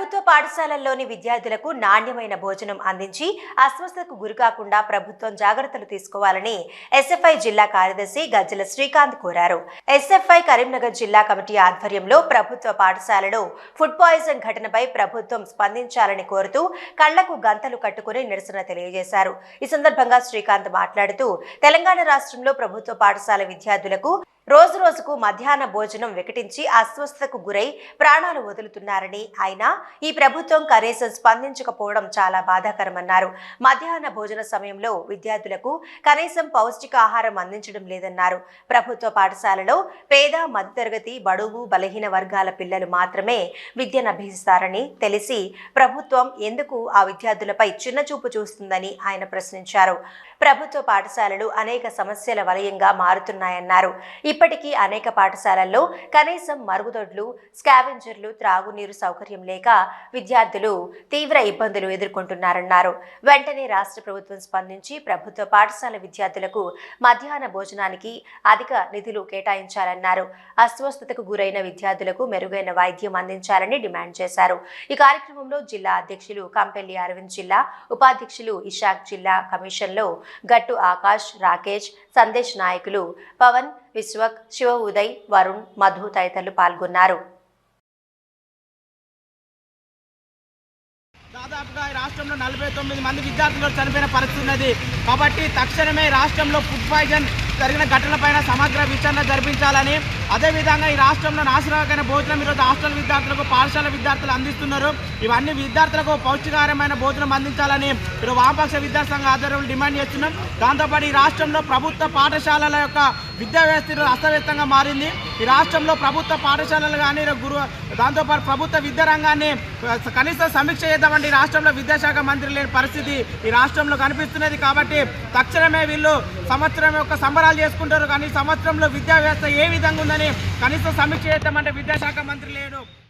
ప్రభుత్వ పాఠశాలల్లోని విద్యార్థులకు నాణ్యమైన భోజనం అందించి అస్వస్థతకు గురికాకుండా ప్రభుత్వం జాగ్రత్తలు తీసుకోవాలని ఎస్ఎఫ్ఐ జిల్లా కార్యదర్శి గజ్జల శ్రీకాంత్ కోరారు. ఎస్ఎఫ్ఐ కరీంనగర్ జిల్లా కమిటీ ఆధ్వర్యంలో ప్రభుత్వ పాఠశాలలో ఫుడ్ పాయిజన్ ఘటనపై ప్రభుత్వం స్పందించాలని కోరుతూ కళ్ళకు గంతలు కట్టుకుని నిరసన తెలియజేశారు. ఈ సందర్భంగా శ్రీకాంత్ మాట్లాడుతూ తెలంగాణ రాష్ట్రంలో ప్రభుత్వ పాఠశాల విద్యార్థులకు రోజు రోజుకు మధ్యాహ్న భోజనం వికటించి అస్వస్థతకు గురై ప్రాణాలు వదులుతున్నారని ఆయన ఈ ప్రభుత్వం కనీసం స్పందించకపోవడం చాలా బాధాకరమన్నారు. మధ్యాహ్న భోజన సమయంలో విద్యార్థులకు కనీసం పౌష్టికాహారం అందించడం లేదన్నారు. ప్రభుత్వ పాఠశాలలో పేద మధ్యతరగతి బడుగు బలహీన వర్గాల పిల్లలు మాత్రమే విద్యను అభ్యసిస్తారని తెలిసి ప్రభుత్వం ఎందుకు ఆ విద్యార్థులపై చిన్నచూపు చూస్తుందని ఆయన ప్రశ్నించారు. ప్రభుత్వ పాఠశాలలు అనేక సమస్యల వలయంగా మారుతున్నాయన్నారు. ఇప్పటికీ అనేక పాఠశాలల్లో కనీసం మరుగుదొడ్లు స్కావెంజర్లు త్రాగునీరు సౌకర్యం లేక విద్యార్థులు తీవ్ర ఇబ్బందులు ఎదుర్కొంటున్నారన్నారు. వెంటనే రాష్ట్ర ప్రభుత్వం స్పందించి ప్రభుత్వ పాఠశాల విద్యార్థులకు మధ్యాహ్న భోజనానికి అధిక నిధులు కేటాయించాలన్నారు. అస్వస్థతకు గురైన విద్యార్థులకు మెరుగైన వైద్యం అందించాలని డిమాండ్ చేశారు. ఈ కార్యక్రమంలో జిల్లా అధ్యక్షులు కంపెల్లి అరవింద్ జిల్లా ఉపాధ్యక్షులు ఇషాక్ జిల్లా కమిషన్లో గట్టు ఆకాష్ రాకేష్ సందేశ్ నాయకులు పవన్ విశ్వక్ శివ ఉదయ్ వరుణ్ మధు తదితరులు పాల్గొన్నారు. దాదాపుగా రాష్ట్రంలో నలభై తొమ్మిది మంది విద్యార్థులు చనిపోయిన పరిస్థితి ఉన్నది. కాబట్టి తక్షణమే రాష్ట్రంలో ఫుడ్ పాయిజన్ జరిగిన ఘటనలపైన సమగ్ర విచారణ జరిపించాలని అదేవిధంగా ఈ రాష్ట్రంలో నాశనకమైన భోజనం ఈరోజు హాస్టల్ విద్యార్థులకు పాఠశాల విద్యార్థులు అందిస్తున్నారు. ఇవన్నీ విద్యార్థులకు పౌష్టికారమైన భోజనం అందించాలని ఈరోజు వామపక్ష విద్యాసంఘ ఆధ్వర్యంలో డిమాండ్ చేస్తున్నాం. దాంతోపాటు ఈ రాష్ట్రంలో ప్రభుత్వ పాఠశాలల యొక్క విద్యా వ్యవస్థ అస్తవ్యస్తంగా మారింది. ఈ రాష్ట్రంలో ప్రభుత్వ పాఠశాలలు కానీ గురు దాంతోపాటు ప్రభుత్వ విద్యా రంగాన్ని కనీసం సమీక్ష చేద్దామంటే ఈ రాష్ట్రంలో విద్యాశాఖ మంత్రి లేని పరిస్థితి ఈ రాష్ట్రంలో కనిపిస్తున్నది కాబట్టి తక్షణమే వీళ్ళు సంవత్సరం యొక్క సంబరాలు చేసుకుంటారు కానీ సంవత్సరంలో విద్యా వ్యవస్థ ఏ విధంగా ఉందని కనీసం సమీక్ష చేద్దామంటే విద్యాశాఖ మంత్రి లేడు.